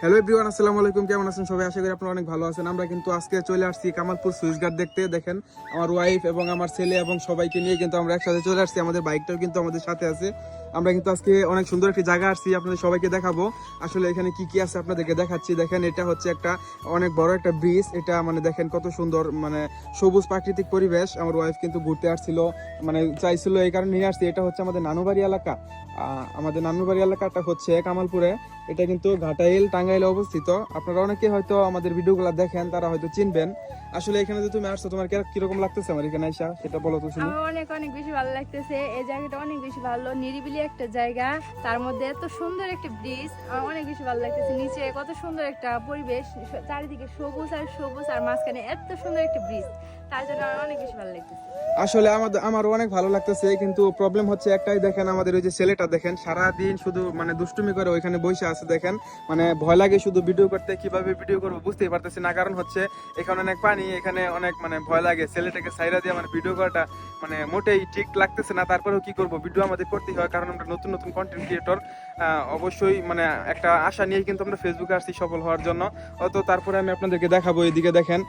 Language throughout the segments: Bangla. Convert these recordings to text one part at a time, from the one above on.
হ্যালো এভরিওয়ান আসসালামু আলাইকুম। কেমন আছেন সবাই? আশা করি আপনারা অনেক ভালো আছেন। আমরা কিন্তু আজকে চলে আসছি কামালপুর সুইচ গার্ড দেখতে। দেখেন, আমার ওয়াইফ এবং আমার ছেলে এবং সবাইকে নিয়ে কিন্তু আমরা একসাথে চলে আসছি। আমাদের বাইকটাও কিন্তু আমাদের সাথে আছে। আমরা কিন্তু আজকে অনেক সুন্দর একটি জায়গা আসছি, আপনাদের সবাইকে দেখাবো। আসলে এখানে কি কি আছে আপনাদেরকে দেখাচ্ছি। দেখেন, এটা হচ্ছে একটা অনেক বড় একটা ব্রিজ এটা মানে দেখেন কত সুন্দর মানে সবুজ প্রাকৃতিক পরিবেশ। আমার ওয়াইফ কিন্তু ঘুরতে আসছিল মানে চাইছিল এই কারণে নিয়ে আসছি। এটা হচ্ছে আমাদের নানুবাড়ি এলাকা। আমাদের নানুবাড়ি এলাকাটা হচ্ছে কামালপুরে। এটা কিন্তু ঘাটাইল, টাঙ্গাইলে অবস্থিত। আপনারা অনেকে হয়তো আমাদের ভিডিওগুলো দেখেন, তারা হয়তো চিনবেন। আসলে এখানে যে তুমি আসছো, তোমার কীরকম লাগতেছে আমার এখানে আইসা? সেটা বলো তো শুনি। অনেক অনেক বেশি ভালো লাগতেছে। এই জায়গাটা অনেক বেশি ভালো, নিরিবিলি একটা জায়গা, তার মধ্যে এত সুন্দর একটা ব্রিজ আমার অনেক বেশি ভালো লাগতেছে। নিচে কত সুন্দর একটা পরিবেশ চারিদিকে সবুজ আর সবুজ, আর মাঝখানে এত সুন্দর একটা ব্রিজ তার জন্য আমার অনেক বেশি ভালো লাগতেছে। আসলে আমাদের আমারও অনেক ভালো লাগতেছে, কিন্তু প্রবলেম হচ্ছে একটাই দেখেন, আমাদের ওই যে ছেলেটা দেখেন সারা দিন শুধু মানে দুষ্টুমি করে ওইখানে বসে আছে দেখেন মানে ভয় লাগে শুধু ভিডিও করতে, কীভাবে ভিডিও করব বুঝতেই পারতেছি না, কারণ হচ্ছে এখানে অনেক পানি, এখানে অনেক মানে ভয় লাগে, ছেলেটাকে সাইরা দিয়ে মানে ভিডিও করাটা মানে মোটেই ঠিক লাগতেছে না, তারপরেও কি করব? ভিডিও আমাদের করতেই হয়, কারণ আমরা নতুন নতুন কন্টেন্ট ক্রিয়েটর অবশ্যই মানে একটা আশা নিয়ে কিন্তু আমরা ফেসবুকে আসছি সফল হওয়ার জন্য। অত তারপরে আমি আপনাদেরকে দেখাবো, এদিকে দেখেন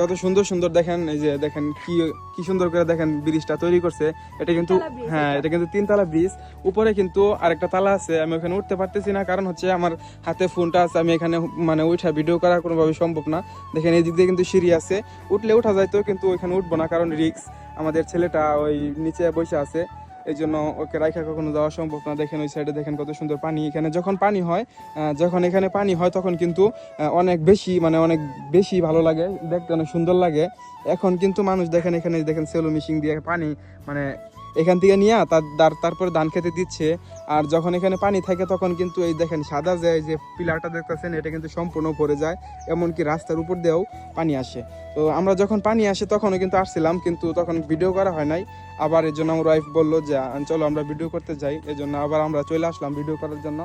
কত সুন্দর সুন্দর দেখেন, এই যে দেখেন কি কি সুন্দর করে দেখেন ব্রিজটা তৈরি করছে। এটা কিন্তু হ্যাঁ এটা। এটা কিন্তু তিনতলা ব্রিজ। উপরে কিন্তু আরেকটা তালা আছে আমি ওখানে উঠতে পারতেছি না কারণ হচ্ছে আমার হাতে ফোনটা আছে আমি এখানে মানে উঠা ভিডিও করা কোনোভাবে সম্ভব না। দেখেন এই দিক দিয়ে কিন্তু সিঁড়ি আছে উঠলে উঠা যায় তো কিন্তু ওইখানে উঠবো না কারণ রিক্স আমাদের ছেলেটা ওই নিচে বসে আছে। এই জন্য ওকে রাইখা কখনো যাওয়া সম্ভব না। দেখেন ওই সাইডে দেখেন কত সুন্দর পানি। এখানে যখন পানি হয় যখন এখানে পানি হয়, তখন কিন্তু অনেক বেশি মানে অনেক বেশি ভালো লাগে। দেখতে অনেক সুন্দর লাগে। এখন কিন্তু মানুষ দেখেন, এখানে দেখেন সেলো মেশিন দিয়ে পানি মানে এখান থেকে নিয়ে তার তার- তারপরে ধান খেতে দিচ্ছে। আর যখন এখানে পানি থাকে তখন কিন্তু এই দেখেন সাদা যে যে পিলারটা দেখতেছেন, এটা কিন্তু সম্পূর্ণ ভরে যায়। এমনকি রাস্তার উপর দিয়েও পানি আসে। তো আমরা যখন পানি আসে তখনও কিন্তু আসছিলাম, কিন্তু তখন ভিডিও করা হয় নাই। আবার এর জন্য আমার ওয়াইফ বলল যে চলো আমরা ভিডিও করতে যাই। এই জন্য আবার আমরা চলে আসলাম ভিডিও করার জন্য।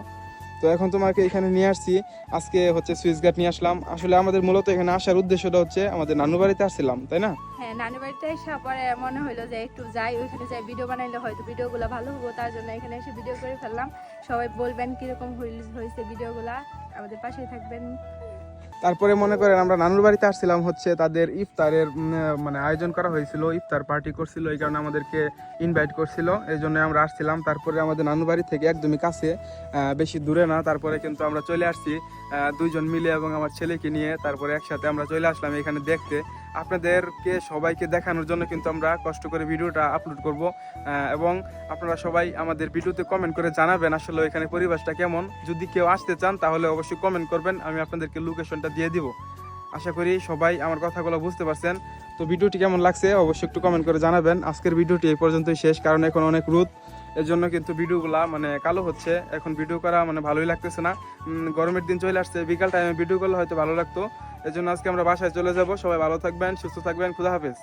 তো এখন তোমাকে এখানে নিয়ে আসছি। আজকে হচ্ছে সুইচ গার্ড নিয়ে আসলাম। আসলে আমাদের মূলত এখানে আসার উদ্দেশ্যটা হচ্ছে আমাদের নানু বাড়িতে আসছিলাম, তাই না? হ্যাঁ নানু বাড়িতে আসার পরে মনে হলো যে একটু যাই, ওইখানে যাই ভিডিও বানাইলে হয়তো ভিডিওগুলো ভালো হব, তার জন্য এখানে এসে ভিডিও করে ফেললাম। সবাই বলবেন কীরকম হয়েছে ভিডিওগুলা আমাদের পাশেই থাকবেন। তারপরে মনে করেন আমরা নানুর বাড়িতে আসছিলাম, হচ্ছে তাদের ইফতারের মানে আয়োজন করা হয়েছিল, ইফতার পার্টি করছিল, এই কারণে আমাদেরকে ইনভাইট করছিল, এই জন্য আমরা আসছিলাম। তারপরে আমাদের নানুর বাড়ি থেকে একদমই কাছে বেশি দূরে না, তারপরে কিন্তু আমরা চলে আসছি দুইজন মিলে এবং আমার ছেলেকে নিয়ে, তারপরে একসাথে আমরা চলে আসলাম এখানে দেখতে। আপনাদেরকে সবাইকে দেখানোর জন্য কিন্তু আমরা কষ্ট করে ভিডিওটা আপলোড করব এবং আপনারা সবাই আমাদের ভিডিওতে কমেন্ট করে জানাবেন আসলে এখানে পরিবেশটা কেমন। যদি কেউ আসতে চান তাহলে অবশ্যই কমেন্ট করবেন, আমি আপনাদেরকে লোকেশনটা দিয়ে দিব। আশা করি সবাই আমার কথাগুলো বুঝতে পারছেন। তো ভিডিওটি কেমন লাগছে অবশ্যই একটু কমেন্ট করে জানাবেন। আজকের ভিডিওটি এই পর্যন্তই শেষ, কারণ এখন অনেক রোদ। এর জন্য কিন্তু ভিডিওগুলা মানে কালো হচ্ছে। এখন ভিডিও করা মানে ভালোই লাগতেছে না। গরমের দিন চলে আসছে, বিকাল টাইমে ভিডিও করলে হয়তো ভালো লাগতো। এর জন্য আজকে আমরা বাসায় চলে যাব। সবাই ভালো থাকবেন, সুস্থ থাকবেন। খুদা হাফেজ।